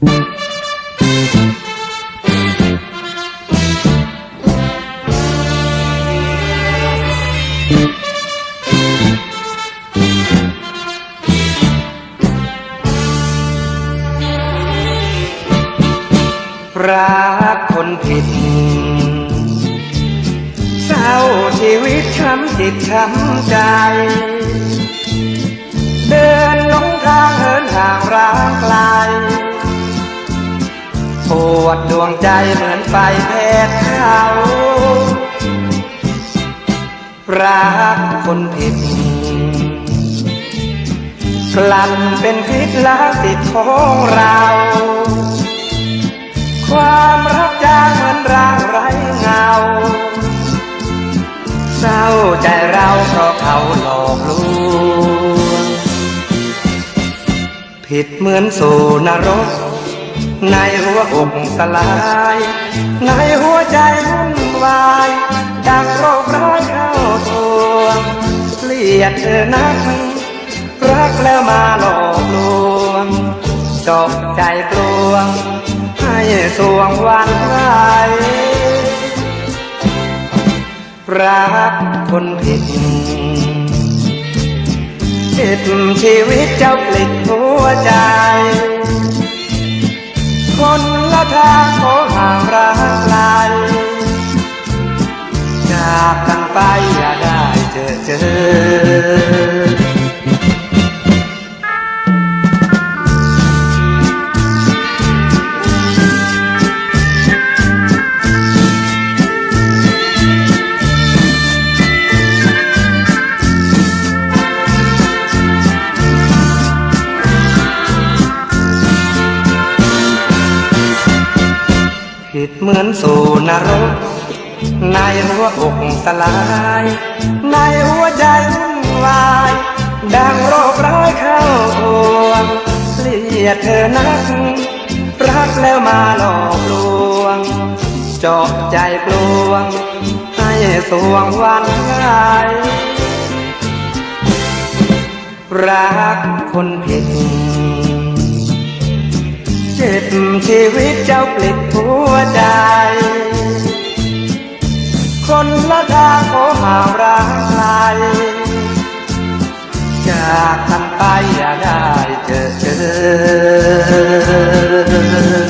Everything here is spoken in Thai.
รักคนผิด เศร้าชีวิตช้ำจิตช้ำใจ เดินหลงทางเหินห่างร้างไกล วดดวงใจเหมือนไฟแผดเขารักคนผิดกลั่นเป็นพิษลักติดของเรา ความรักจางเหมือนร่างไร้เงา เศร้าใจเราเพราะเขาหลอกลวงผิดเหมือนสู่นรก ในหัวอกสลาย ในหัวใจวุ่นวาย ดังโรคร้ายเข้าตัวเกลียดเธอนัก รักแล้วมาหลอกลวงจบใจกลวง ให้สวงวันไหวรักคนผิดผิดชีวิตเจ้าปลิดหั ผิดเหมือนสู่นรกในหัวอกสลาย ในหัวใจวุ่นวาย ดังโรคร้ายเข้าตัวเลียดเธอนัก รักแล้วมาหลอกลวงเจาะใจกลวง ให้สวงวันไหรักคนผิด ชีวิตเจ้าปลิดหัวใจ คนละทางขอห่าวรักไกลจากกันไปอย่าได้เจอเจอ